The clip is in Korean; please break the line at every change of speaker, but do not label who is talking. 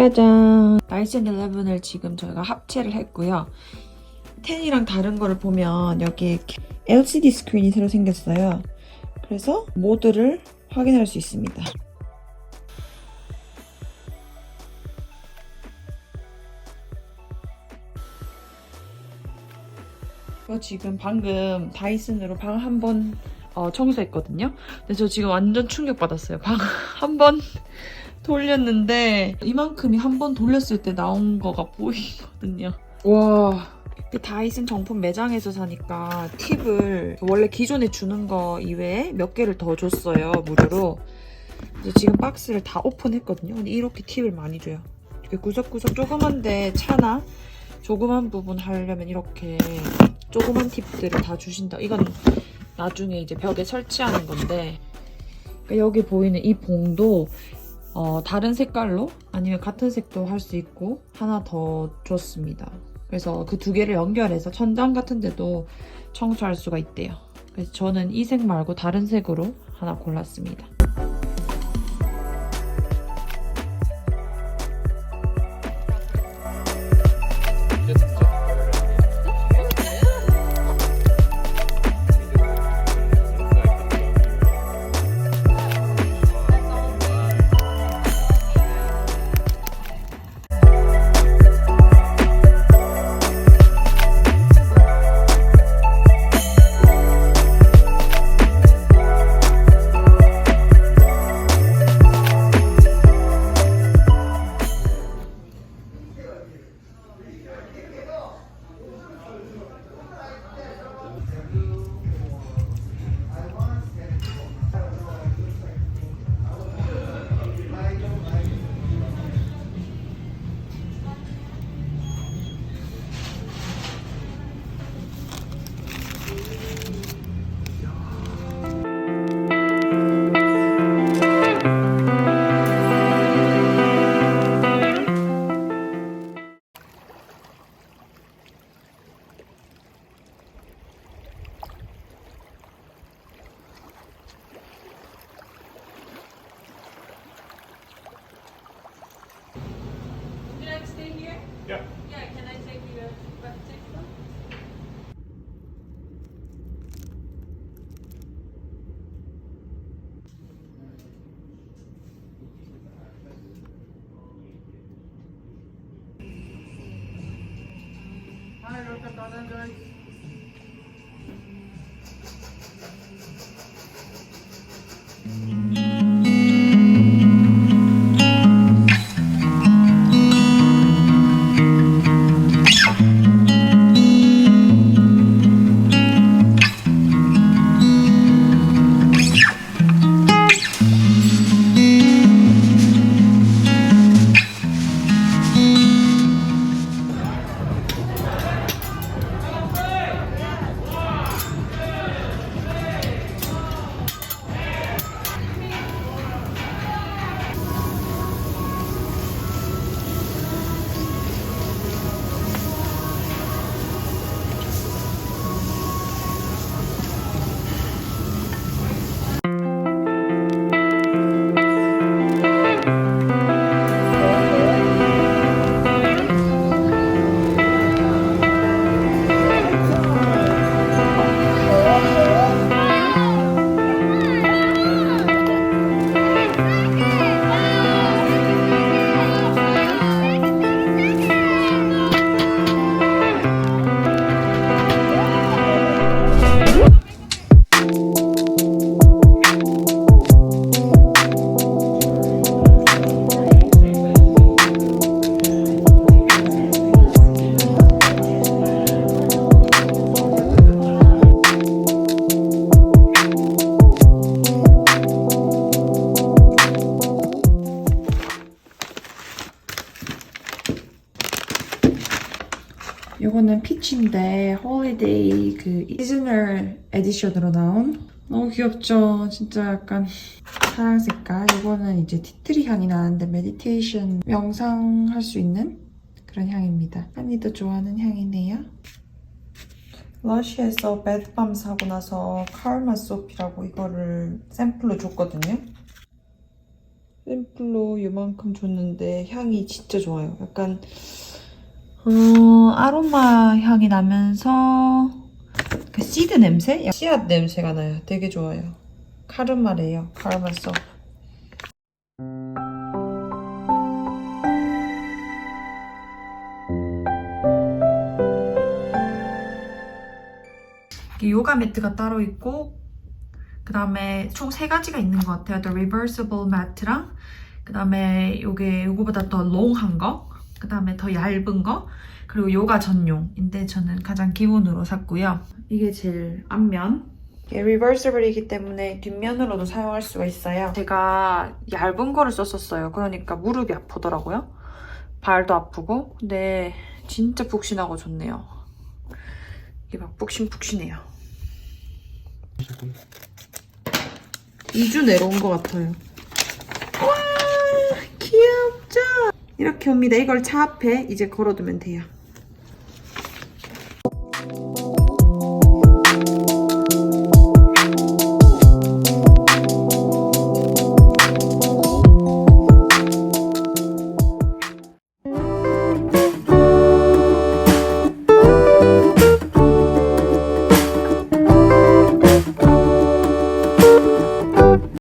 짜잔! 라이젠 11을 지금 저희가 합체를 했고요. 10이랑 다른 거를 보면 여기 LCD 스크린이 새로 생겼어요. 그래서 모드를 확인할 수 있습니다. 저 지금 방금 다이슨으로 방 한번 어, 청소했거든요. 근데 저 지금 완전 충격받았어요. 방 한 번 돌렸는데 이만큼이 한 번 돌렸을 때 나온 거가 보이거든요. 와. 그 다이슨 정품 매장에서 사니까 팁을 원래 기존에 주는 거 이외에 몇 개를 더 줬어요. 무료로. 그래서 지금 박스를 다 오픈했거든요. 근데 이렇게 팁을 많이 줘요. 이렇게 구석구석 조그만데 차나 조그만 부분 하려면 이렇게 조그만 팁들을 다 주신다. 이건 나중에 이제 벽에 설치하는 건데 그러니까 여기 보이는 이 봉도 어, 다른 색깔로 아니면 같은 색도 할 수 있고 하나 더 줬습니다. 그래서 그 두 개를 연결해서 천장 같은 데도 청소할 수가 있대요. 그래서 저는 이 색 말고 다른 색으로 하나 골랐습니다.
Look at guys.
이거는 피치인데 홀리데이 그 시즈널 에디션으로 나온 너무 귀엽죠? 진짜 약간 사랑 색깔. 이거는 이제 티트리 향이 나는데 메디테이션 명상할 수 있는 그런 향입니다. 한이도 좋아하는 향이네요. 러쉬에서 베드밤 사고 나서 카르마 소피라고 이거를 샘플로 줬거든요. 샘플로 이만큼 줬는데 향이 진짜 좋아요. 약간 어, 아로마 향이 나면서 그 시드 냄새? 씨앗 냄새가 나요. 되게 좋아요. 카르마래요. 카르마 써. 이게 요가 매트가 따로 있고 그 다음에 총 세 가지가 있는 것 같아요. The reversible mat랑 그 다음에 요게 요거보다 더 롱한 거, 그 다음에 더 얇은 거, 그리고 요가 전용인데 저는 가장 기본으로 샀고요. 이게 제일 앞면. 이게 리버시블이기 때문에 뒷면으로도 사용할 수가 있어요. 제가 얇은 거를 썼었어요. 그러니까 무릎이 아프더라고요. 발도 아프고. 근데 진짜 푹신하고 좋네요. 이게 막 푹신푹신해요. 2주 내려온 것 같아요. 이렇게 옵니다. 이걸 차 앞에 이제 걸어두면 돼요.